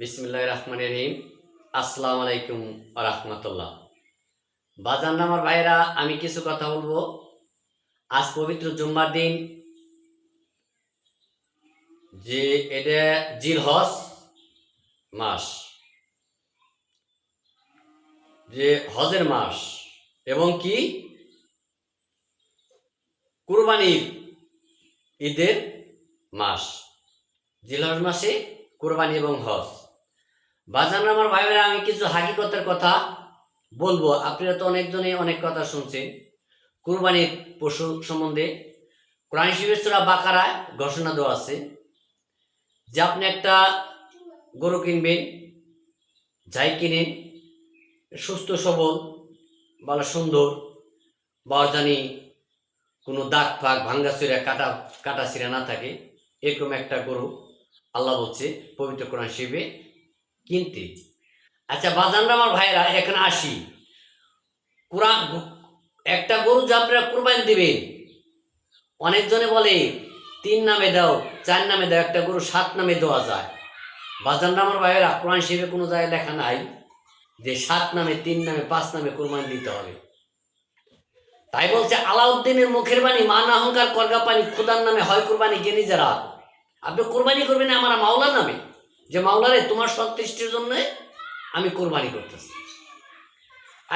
বিসমুল্লাহ রহমান রহিম। আসসালামু আলাইকুম রহমতুল্লাহ। বাজান নামার ভাইরা আমি কিছু কথা বলব। আজ পবিত্র জুম্মার দিন। যে এটা জিল হজ মাস। যে হজের মাস। এবং কি? কুরবানির ঈদের মাস। জিলহজ মাসে কোরবানি এবং হজ। বাজান আমার ভাইয়েরা, আমি কিছু হাকিকতের কথা বলব। আপনারা তো অনেকজনই অনেক কথা শুনছেন। কুরবানির পশু সম্বন্ধে কোরআন শিবেশ্বরা বাকারায় ঘোষণা দেওয়া আছে যে আপনি একটা গরু কিনবেন, যাই কিনেন, সুস্থ, সবল, ভালো, সুন্দর বা জানি কোনো দাগ ফাগ, ভাঙ্গা চিরা, কাটা কাটা চিরা না থাকে, এরকম একটা গরু আল্লাহ বলছে পবিত্র কোরআন শিবে কিনতে। আচ্ছা বাজানরা আমার ভাইরা এখানে আসি। কোরআন, একটা গরু যে আপনারা কোরবানি দিবেন অনেকজনে বলে, তিন নামে দাও, চার নামে দাও, একটা গরু সাত নামে দেওয়া যায়। বাজানরা আমার ভাইয়েরা, কোরআন শিবে কোনো জায়গায় লেখা নাই যে সাত নামে, তিন নামে, পাঁচ নামে কোরবানি দিতে হবে। তাই বলছে, আলাউদ্দিনের মুখের বাণী, মান অহংকার করগা পানি খুদার নামে হয় কোরবানি জ্ঞানী যারা আপনি কোরবানি করবেন আমার মাওলার নামে? যে, মাওলারে, তোমার সন্তুষ্টির জন্য আমি কোরবানি করতেছি।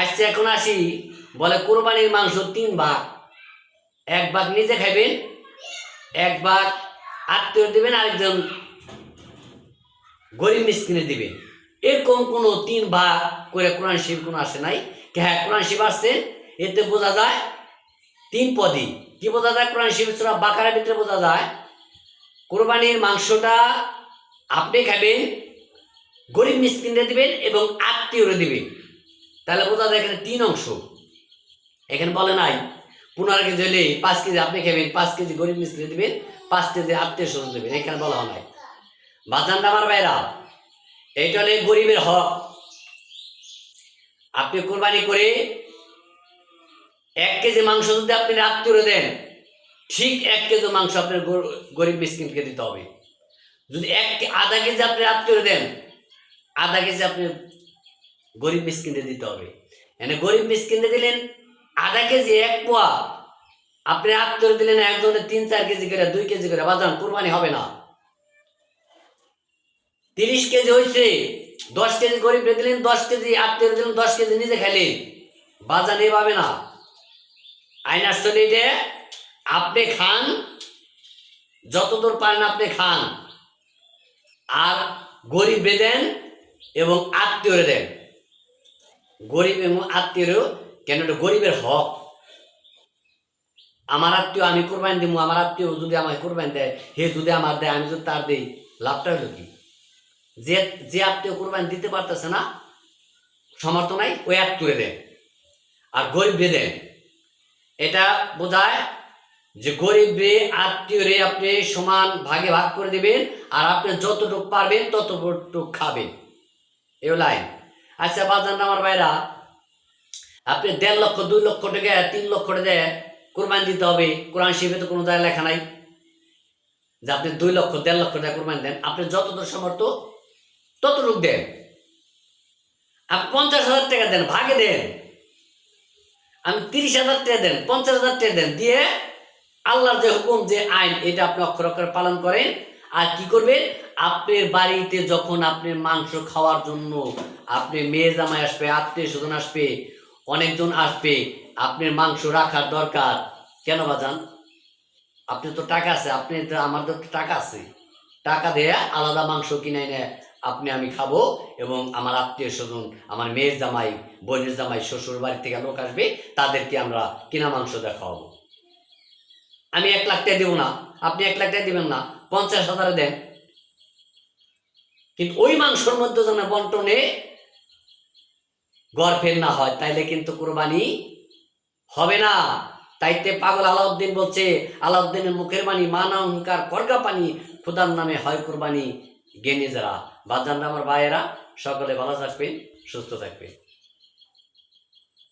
আসছে, এখন আসি, বলে, কোরবানির মাংস তিন ভাগ। এক ভাগ নিজে খাইবেন, এক ভাগ আত্মীয় দিবেন, আরেকজন গরিব মিসকিনে দিবেন। এরকম কোনো তিন ভাগ করে কোরআন শিব কোনো আসে নাই। হ্যাঁ কোরআন শিব আসছে, এতে বোঝা যায় তিন পদই। কি বোঝা যায়? কোরআন শিব বাকারের ভিতরে বোঝা যায়, কোরবানির মাংসটা আপনি খাবেন, গরিব মিসকিনরে দিবেন এবং আত্মীয়রে দিবেন। তাহলে বোঝা যায় এখানে তিন অংশ। এখানে বলে নাই, পনেরো কেজি হলে পাঁচ কেজি আপনি খাবেন, পাঁচ কেজি গরিব মিস্ত্রি দিবেন, পাঁচ কেজি আত্মীয় স্বজন দেবেন। এখানে বলা হয় বাজানটা আমার ভাইরা, এইটা হলে গরিবের হক। আপনি কোরবানি করে এক কেজি মাংস যদি আপনি আত্মীয় দেন, ঠিক এক কেজি মাংস আপনার গর- গরিব মিসকিনকে দিতে হবে। যদি এক আধা কেজি আপনি আত্মীয় দেন, আধা কেজি আপনি গরিব মিসকিনকে দিতে হবে। এনে গরিব মিসকিনকে দিলেন আধা কেজি, এক পোয়া। আপনি আত্মীয় দিলেন একজনের তিন, চার কেজি করে, দুই কেজি করে। বাজান কোরবানি হবে না। তিরিশ কেজি হয়েছে, দশ কেজি গরিব দিলেন, দশ কেজি আত্মীয় দিলেন, দশ কেজি নিজে খেলেন। বাজান এভাবে না। আইনার শরীরে আপনি খান, যতদূর পারেন আপনি খান। আর গরিব দেন এবং আত্মীয়রে দেন। গরিব এবং আত্মীয়রও কেন এটা গরিবের হক? আমার আত্মীয় আমি কোরবানি দিব আমার আত্মীয় যদি আমায় কোরবানি দেয়, হে যদি আমার দেয়, আমি যদি তার দিই, লাভটা হলো কি? যে যে আত্মীয় কোরবানি দিতে পারতেছে না, সমর্থ নাই, ওই আত্মীয় দেন আর গরিব দেন এটা বোঝায় যে গরিব রে আত্মীয় রে আপনি সমান ভাগে ভাগ করে দিবেন, আর আপনি যতটুকু পারবেন ততটুকু খাবেন। এ লাইন। আচ্ছা বাজান আমার ভাইরা, আপনি দেড় লক্ষ, দুই লক্ষ টাকা, তিন লক্ষ টাকা কোরবানি দিতে হবে। কোরআন শিবে তো কোনো জায়গায় লেখা নাই যে আপনি দুই লক্ষ, দেড় লক্ষ টাকা কোরবানি দেন। আপনি যতদূর সমর্থ ততটুকু দেন। আপনি পঞ্চাশ হাজার টাকা দেন, ভাগে দেন। আমি তিরিশ হাজার টাকা দেন, পঞ্চাশ হাজার টাকা দেন, দিয়ে আল্লাহর যে হুকুম, যে আইন, এটা আপনি অক্ষর অক্ষরে পালন করেন। আর কি করবেন? আপনার বাড়িতে যখন আপনি মাংস খাওয়ার জন্য আপনি মেয়ে জামাই আসবে, আত্মীয় স্বজন আসবে, অনেকজন আসবে, আপনার মাংস রাখার দরকার, কেন বাজান আপনি তো টাকা আছে আপনি আমাদের তো টাকা আছে। টাকা দিয়ে আলাদা মাংস কিনে এনে আপনি, আমি খাব এবং আমার আত্মীয় স্বজন, আমার মেয়ের জামাই, বোনের জামাই শ্বশুর বাড়ি থেকে লোক আসবে, তাদেরকে আমরা কিনা মাংস দেখাবো। আমি এক লাখ টাকা দেবো না। আপনি এক লাখ টাকা দিবেন না। পঞ্চাশ হাজারে দেন। কিন্তু ওই মাংসর মধ্যে যেন বন্টনে গড়ফের না হয়, তাইলে কিন্তু কোরবানি হবে না। তাইতে পাগল আলাউদ্দিন বলছে, আলাউদ্দিনের মুখের বাণী, মান অহংকার, করগা পানি, খুদার নামে হয় কোরবানি। জ্ঞানী যারা, বাজানরা আমার ভাইয়েরা, সকলে ভালো থাকবেন, সুস্থ থাকবেন।